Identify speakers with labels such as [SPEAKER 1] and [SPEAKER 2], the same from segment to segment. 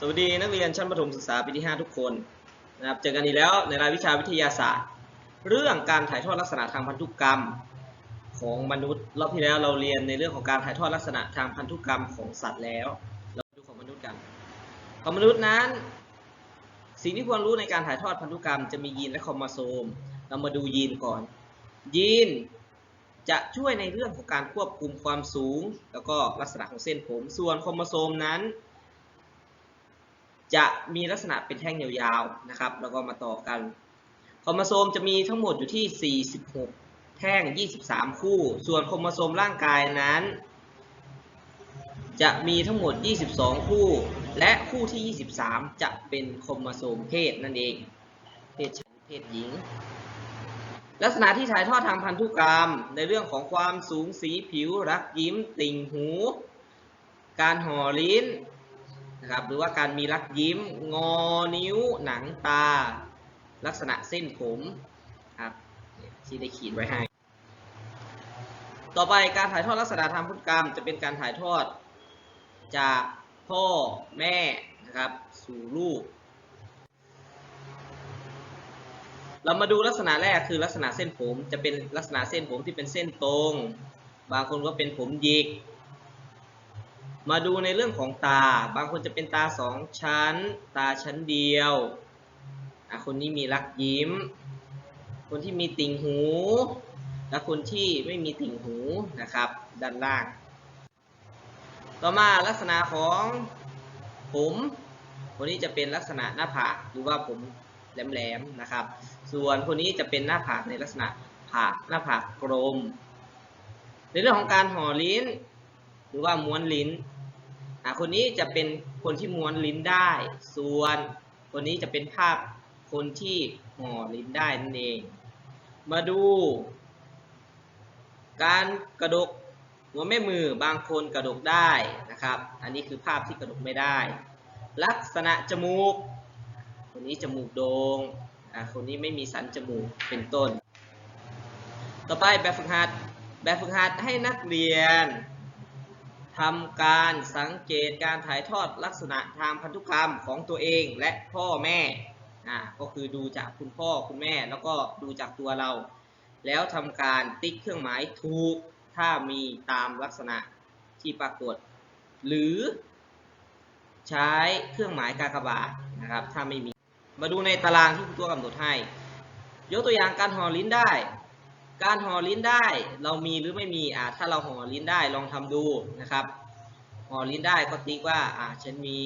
[SPEAKER 1] สวัสดีนักเรียนชั้นประถมศึกษาปีที่ 5 ทุกคนนะครับเจอกันอีกแล้วในรายวิชาวิทยาศาสตร์ เรื่องการถ่ายทอดลักษณะทางพันธุกรรมของมนุษย์รอบที่แล้วเราเรียนในเรื่องของการถ่ายทอดลักษณะทางพันธุกรรมของสัตว์แล้ว เรามาดูของมนุษย์กัน ของมนุษย์นั้น สิ่งที่ควรรู้ในการถ่ายทอดพันธุกรรมจะมียีนและโครโมโซม เรามาดูยีนก่อน ยีนจะช่วยในเรื่องของการควบคุมความสูง แล้วก็ลักษณะของเส้นผม ส่วนโครโมโซมนั้น จะมีลักษณะเป็นแท่งยาวๆนะครับ แล้วก็มาต่อกัน โครโมโซมจะมีทั้งหมดอยู่ที่ 46 แท่ง 23 คู่ ส่วนโครโมโซมร่างกายนั้น จะมีทั้งหมด 22 คู่ และคู่ที่ 23 จะเป็นโครโมโซมเพศนั่นเอง เพศชายเพศหญิง ลักษณะที่ถ่ายทอดทางพันธุกรรม ในเรื่องของความสูงสีผิวรักยิ้ม ติ่งหู การห่อลิ้น นะครับหรือว่าการมีรักยิ้ม งอนิ้ว หนังตา ลักษณะเส้นผมครับที่ได้ขีดไว้ให้ ต่อไปการถ่ายทอดลักษณะทางพันธุกรรม จะเป็นการถ่ายทอดจากพ่อแม่นะครับสู่ลูก เรามาดูลักษณะแรกคือลักษณะเส้นผมจะเป็นลักษณะเส้นผมที่เป็นเส้นตรง บางคนก็เป็นผมหยิก มาดูในเรื่องของตา บางคนจะเป็นตาสองชั้น ตาชั้นเดียวอะคนนี้มีรักยิ้ม คนที่มีติ่งหู และคนที่ไม่มีติ่งหูนะครับ ด้านล่าง ต่อมาลักษณะของผม คนนี้จะเป็นลักษณะหน้าผากหรือว่าผมแหลมๆนะครับ ส่วนคนนี้จะเป็นหน้าผากในลักษณะผากหน้าผากกลม ในเรื่องของการห่อลิ้น หรือว่าม้วนลิ้น อะคนนี้จะเป็นคนที่ม้วนลิ้นได้ ส่วนคนนี้จะเป็นภาพคนที่ห่อลิ้นได้นั่นเอง มาดู การกระดกหัวแม่มือบางคนกระดกได้นะครับ อันนี้คือภาพที่กระดกไม่ได้ ลักษณะจมูก คนนี้จมูกโดง่งอะคนนี้ไม่มีสันจมูกเป็นต้น ต่อไปแบบฝึกหัดแบบฝึกหัดให้นักเรียน ทำการสังเกตการถ่ายทอดลักษณะทางพันธุกรรมของตัวเองและพ่อแม่อะก็คือดูจากคุณพ่อคุณแม่แล้วก็ดูจากตัวเรา แล้วทำการติ๊กเครื่องหมายถูกถ้ามีตามลักษณะที่ปรากฏ หรือใช้เครื่องหมายกากบาทนะครับถ้าไม่มี มาดูในตารางที่ครูตัวกำหนดให้ ยกตัวอย่างการห่อลิ้นได้ การห่อลิ้นได้เรามีหรือไม่มีอ่าถ้าเราห่อลิ้นได้ลองทำดูนะครับห่อลิ้นได้ก็ติ๊กว่าอ่าฉันมี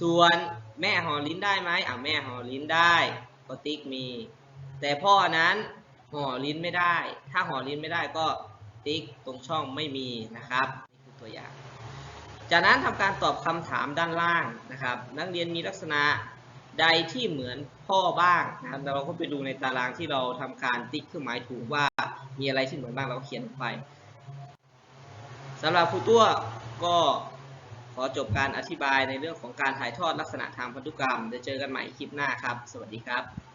[SPEAKER 1] ส่วนแม่ห่อลิ้นได้ไหมอ่าแม่ห่อลิ้นได้ก็ติ๊กมี แต่พ่อนั้นห่อลิ้นไม่ได้ ถ้าห่อลิ้นไม่ได้ก็ติ๊กตรงช่องไม่มีนะครับนี่คือตัวอย่าง จากนั้นทำการตอบคำถามด้านล่างนะครับ นักเรียนมีลักษณะ ใดที่เหมือนพ่อบ้างนะครับเราก็ไปดูในตารางที่เราทำการติ๊กเครื่องหมายถูกว่ามีอะไรที่เหมือนบ้างเราก็เขียนลงไปสำหรับครูตัวก็ขอจบการอธิบายในเรื่องของการถ่ายทอดลักษณะทางพันธุกรรมเดี๋ยวเจอกันใหม่คลิปหน้าครับ สวัสดีครับ